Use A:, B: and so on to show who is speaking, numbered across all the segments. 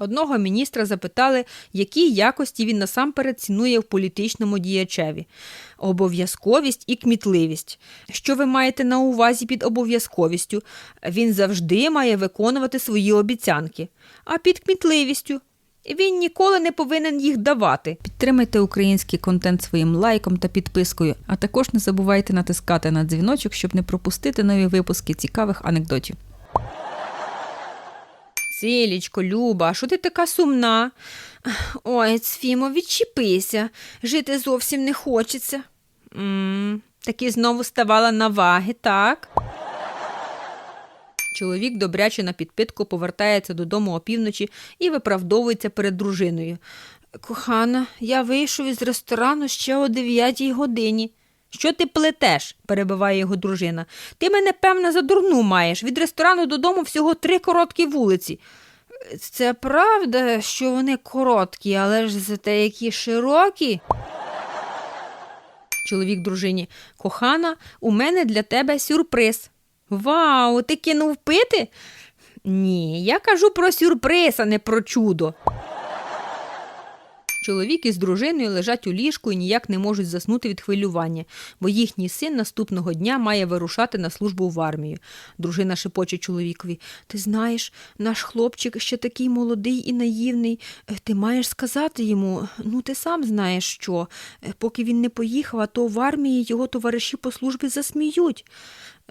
A: Одного міністра запитали, які якості він насамперед цінує в політичному діячеві: обов'язковість і кмітливість. Що ви маєте на увазі під обов'язковістю? Він завжди має виконувати свої обіцянки. А під кмітливістю він ніколи не повинен їх давати. Підтримайте український контент своїм лайком та підпискою, а також не забувайте натискати на дзвіночок, щоб не пропустити нові випуски цікавих анекдотів. Сілічко, Люба, що ти така сумна? Ой, Цфімо, відчепися. Жити зовсім не хочеться. м таки знову ставала на ваги, так? Чоловік добряче на підпитку повертається додому опівночі і виправдовується перед дружиною. Кохана, я вийшов із ресторану ще о дев'ятій годині. Що ти плетеш? перебиває його дружина. Ти мене, певно, за дурну маєш. Від ресторану додому всього три короткі вулиці. Це правда, що вони короткі, але ж зате які широкі. Чоловік дружині. Кохана, у мене для тебе сюрприз. Вау, ти кинув пити? Ні, я кажу про сюрприз, а не про чудо. Чоловік із дружиною лежать у ліжку і ніяк не можуть заснути від хвилювання, бо їхній син наступного дня має вирушати на службу в армію. Дружина шепоче чоловікові: Ти знаєш, наш хлопчик ще такий молодий і наївний. Е, Ти маєш сказати йому, ну ти сам знаєш що. Е, Поки він не поїхав, а то в армії його товариші по службі засміють.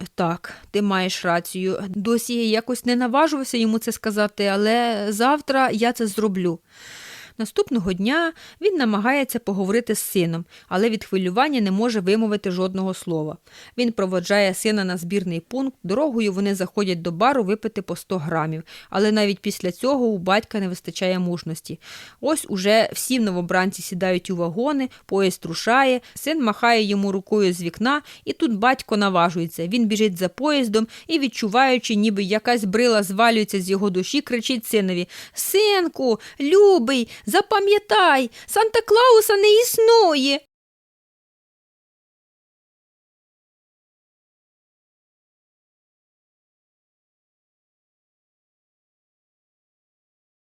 A: Е, Так, ти маєш рацію. Досі я якось не наважувався йому це сказати, але завтра я це зроблю. Наступного дня він намагається поговорити з сином, але від хвилювання не може вимовити жодного слова. Він проводжає сина на збірний пункт, дорогою вони заходять до бару випити по 100 грамів, але навіть після цього у батька не вистачає мужності. Ось уже всі новобранці сідають у вагони, поїзд рушає, син махає йому рукою з вікна, і тут батько наважується. Він біжить за поїздом і, відчуваючи, ніби якась брила звалюється з його душі, кричить синові Синку, любий, запам'ятай, Санта Клауса не існує.